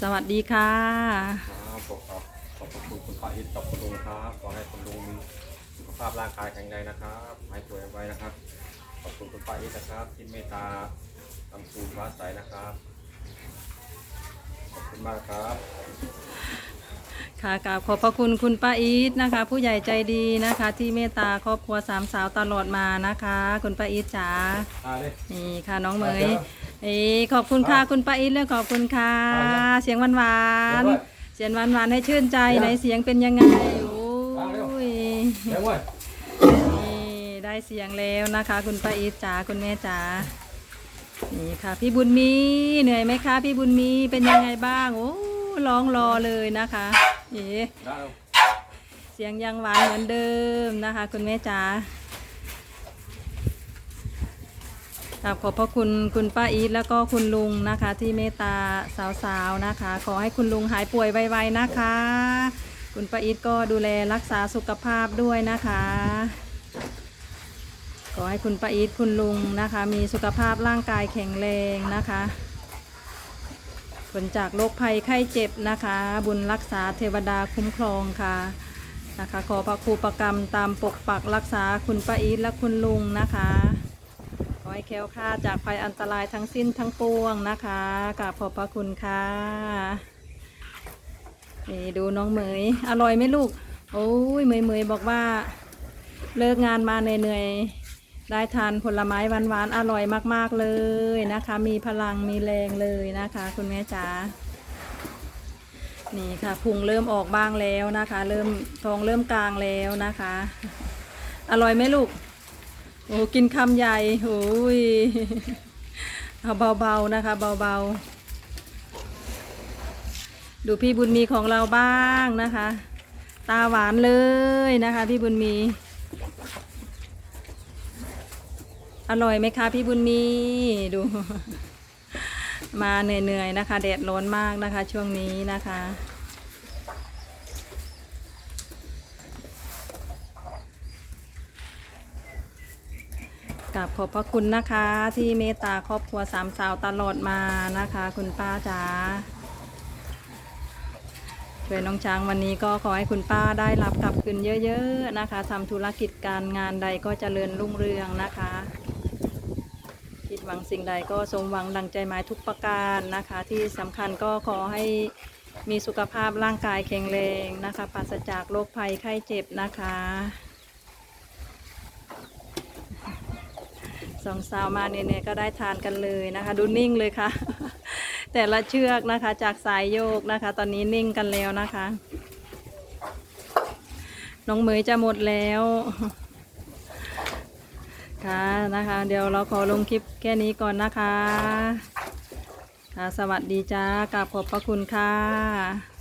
สวัสดีค่ะครับขอบขอบขอบคุณคุณป้าอิทกับคุณลุงครับขอให้คุณลุงมีสุขภาพร่างกายแข็งแรงนะครับหายป่วยไวๆนะครับ ขอบคุณคุณป้าอิทนะครับ ที่เมตตาลำพูนฟ้าใสนะครับ ขอบคุณมากครับ ค่ะกราบขอบพระคุณคุณป้าอีทนะคะ ผู้ใหญ่ใจดีนะคะ ที่เมตตาครอบครัวสามสาวตลอดมานะคะ คุณป้าอีทจ๋าอ่าเลยนี่ค่ะน้องเหมย เดี๋ยวเอ้ขอบคุณค่ะคุณป้าอีทเลยขอบคุณค่ะไปนะเสียงหวานหวานเดี๋ยวด้วยๆเสียงหวานหวานๆให้ชื่นใจเดี๋ยวในเสียงเป็นยังไงโอ้ฟังเร็วยเดี๋ยวเว้ยนี่ได้เสียงแล้วนะคะ คุณป้าอีทจ๋าคุณแม่จ๋านี่ค่ะ พี่บุญมีเหนื่อยไหมคะ พี่บุญมีเป็นยังไงบ้างโอ้ร้องรอเลยนะคะเอ๋ได้แล้วเสียงยังหวานเหมือนเดิมนะคะ คุณแม่จ๋า กราบขอบพระคุณคุณป้าอีทแล้วก็คุณลุงนะคะ ที่เมตตาสาวๆนะคะ ขอให้คุณลุงหายป่วยไวๆนะคะ คุณป้าอีทก็ดูแลรักษาสุขภาพด้วยนะคะ ขอให้คุณป้าอีทคุณลุงนะคะ มีสุขภาพร่างกายแข็งแรงนะคะผลจากโรคภัยไข้เจ็บนะคะ บุญรักษาเทวดาคุ้มครองค่ะนะคะ ขอพระครูประกรรมตามปกปักรักษาคุณป้าอีทและคุณลุงนะคะ อให้แคล้วคลาดจากภัยอันตรายทั้งสิ้นทั้งปวงนะคะกราบขอบพระคุณค่ะ นี่ดูน้องเหมย อร่อยไหมลูก โอ้ยเหมยเหมยบอกว่า เลิกงานมาเหนื่อยๆ ได้ทานผลไม้หวานๆ อร่อยมากๆเลยนะคะ มีพลังมีแรงเลยนะคะ คุณแม่จ๋า นี่ค่ะพุงเริ่มออกบ้างแล้วนะคะ เริ่มท้องเริ่มกลางแล้วนะคะ อร่อยไหมลูก โอ้กินคำใหญ่โอ้ยเอาเบาๆนะคะเบาๆ ดูพี่บุญมีของเราบ้างนะคะ ตาหวานเลยนะคะ พี่บุญมี อร่อยไหมคะ พี่บุญมีดู มาเหนื่อยๆนะคะแดดร้อนมากนะคะ ช่วงนี้นะคะ กับขอบพระคุณนะคะที่เมตตาครอบครัวสามสาวตลอดมานะคะ คุณป้าจ๋าช่วยน้องช้างวันนี้ก็ขอให้คุณป้าได้รับกลับคืนเยอะ ๆนะคะทำธุรกิจการงานใดก็เจริญรุ่งเรืองนะคะ คิดหวังสิ่งใดก็สมหวังดังใจหมายทุกประการนะคะ ที่สำคัญก็ขอให้มีสุขภาพร่างกายแข็งแรงนะคะปราศจากโรคภัยไข้เจ็บนะคะ องสาวมาเนี่ยก็ได้ทานกันเลยนะคะ ดูนิ่งเลยค่ะ แต่ละเชือกนะคะจากสายโยกนะคะ ตอนนี้นิ่งกันแล้วนะคะ น้องเหมยจะหมดแล้วค่ะนะคะ เดี๋ยวเราขอลงคลิปแค่นี้ก่อนนะคะ ค่ะ สวัสดีจ้ากราบขอบพระคุณค่ะ